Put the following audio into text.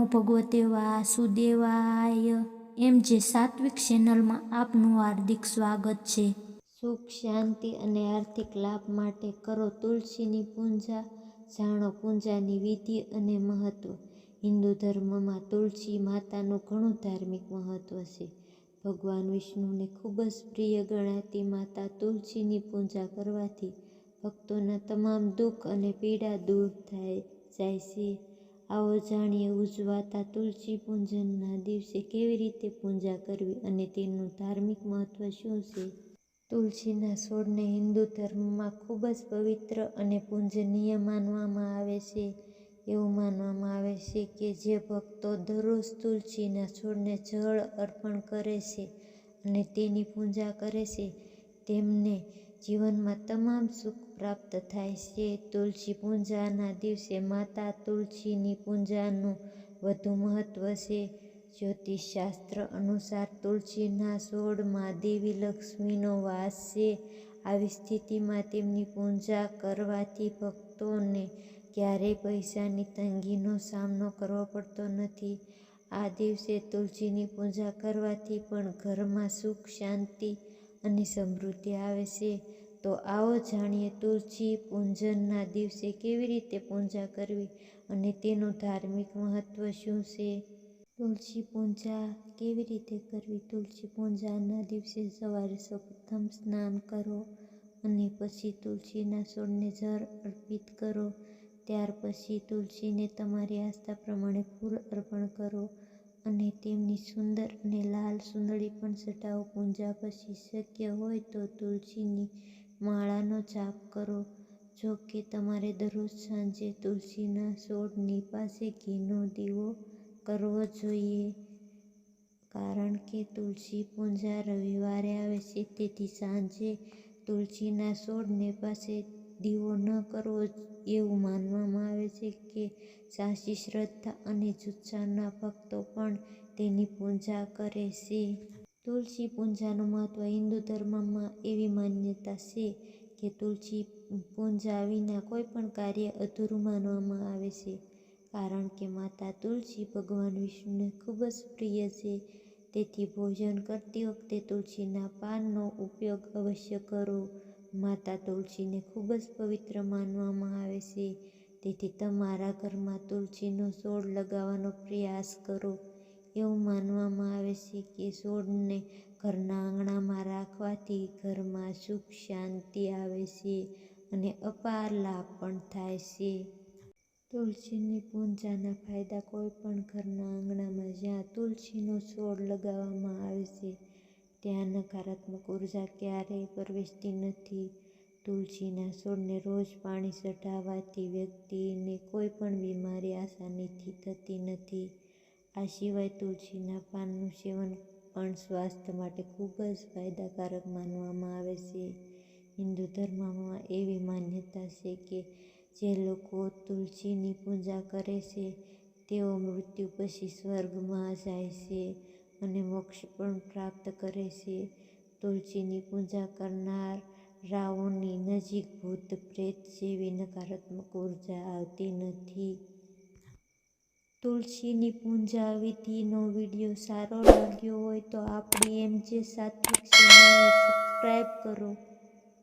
નમો ભગવતેવા વાસુદેવાય એમ જે સાત્વિક ચેનલમાં આપનું હાર્દિક સ્વાગત છે. સુખ, શાંતિ અને આર્થિક લાભ માટે કરો તુલસીની પૂજા, જાણો પૂજાની વિધિ અને મહત્વ. હિન્દુ ધર્મમાં તુલસી માતાનું ઘણું ધાર્મિક મહત્વ છે. ભગવાન વિષ્ણુને ખૂબ જ પ્રિય ગણાતી માતા તુલસીની પૂજા કરવાથી ભક્તોના તમામ દુઃખ અને પીડા દૂર થાય જાય છે. આવો જાણીએ ઉજવાતા તુલસી પૂજનના દિવસે કેવી રીતે પૂજા કરવી અને તેનું ધાર્મિક મહત્વ શું છે? તુલસીના છોડને હિન્દુ ધર્મમાં ખૂબ જ પવિત્ર અને પૂજનીય માનવામાં આવે છે. એવું માનવામાં આવે છે કે જે ભક્તો દરરોજ તુલસીના છોડને જળ અર્પણ કરે છે અને તેની પૂજા કરે છે. તેમને જીવનમાં તમામ સુખ પ્રાપ્ત થાય છે. તુલસી પૂજાના દિવસે માતા તુલસીની પૂજાનું વધુ મહત્ત્વ છે. જ્યોતિષશાસ્ત્ર અનુસાર તુલસીના છોડમાં દેવી લક્ષ્મીનો વાસ છે. આવી સ્થિતિમાં તેમની પૂજા કરવાથી ભક્તોને ક્યારેય પૈસાની તંગીનો સામનો કરવો પડતો નથી. આ દિવસે તુલસીની પૂજા કરવાથી પણ ઘરમાં સુખ, શાંતિ અને સમૃદ્ધિ આવે છે. તો આવો જાણીએ તુલસી પૂંજનના દિવસે કેવી રીતે પૂજા કરવી અને તેનું ધાર્મિક મહત્વ શું છે? તુલસી પૂજા કેવી રીતે કરવી? તુલસી પૂજાના દિવસે સવારે સૌપ્રથમ સ્નાન કરો અને પછી તુલસીના છોડને જળ અર્પિત કરો. ત્યાર પછી તુલસીને તમારી આસ્થા પ્રમાણે ફૂલ અર્પણ કરો. અને તેમની સુંદર અને લાલ સુંદરી પણ સટાઓ પૂંજા પછી શક્ય હોય તો તુલસીની માળાનો જાપ કરો. જો કે તમારે દરરોજ સાંજે તુલસીના છોડની પાસે ઘીનો દીવો કરવો જોઈએ, કારણ કે તુલસી પૂંજા રવિવારે આવે છે, તેથી સાંજે તુલસીના છોડને પાસે દીવો ન કરવો એવું માનવામાં આવે છે કે સાચી શ્રદ્ધા અને જુસ્સાના ભક્તો પણ તેની પૂજા કરે છે. તુલસી પૂજાનું મહત્વ હિન્દુ ધર્મમાં એવી માન્યતા છે કે તુલસી પૂજા વિના કોઈ પણ કાર્ય અધૂરું માનવામાં આવે છે. કારણ કે માતા તુલસી ભગવાન વિષ્ણુને ખૂબ જ પ્રિય છે. તેથી ભોજન કરતી વખતે તુલસીના પાનનો ઉપયોગ અવશ્ય કરો. માતા તુલસીને ખૂબ જ પવિત્ર માનવામાં આવે છે. તેથી તમારા ઘરમાં તુલસીનો છોડ લગાવવાનો પ્રયાસ કરો. એવું માનવામાં આવે છે કે છોડને ઘરના આંગણામાં રાખવાથી ઘરમાં સુખ શાંતિ આવે છે અને અપાર લાભ પણ થાય છે. તુલસીની પૂજાના ફાયદા કોઈ પણ ઘરના આંગણામાં જ્યાં તુલસીનો છોડ લગાવવામાં આવે છે ત્યાં નકારાત્મક ઊર્જા ક્યારેય પ્રવેશતી નથી. તુલસીના છોડને રોજ પાણી ચઢાવવાથી વ્યક્તિને કોઈ પણ બીમારી આસાનીથી થતી નથી. આ સિવાય તુલસીના પાનનું સેવન પણ સ્વાસ્થ્ય માટે ખૂબ જ ફાયદાકારક માનવામાં આવે છે. હિન્દુ ધર્મમાં એવી માન્યતા છે કે જે લોકો તુલસીની પૂજા કરે છે, તેઓ મૃત્યુ પછી સ્વર્ગમાં જાય છે. અને મોક્ષ પણ પ્રાપ્ત કરે છે. તુલસીની પૂજા કરનાર રાવણની નજીક ભૂત પ્રેત જેવી નકારાત્મક ઊર્જા આવતી નથી. તુલસીની પૂજા વિધિનો વીડિયો સારો લાગ્યો હોય તો આપણી એમ જે સાત્વિક ચેનલને સબસ્ક્રાઈબ કરો.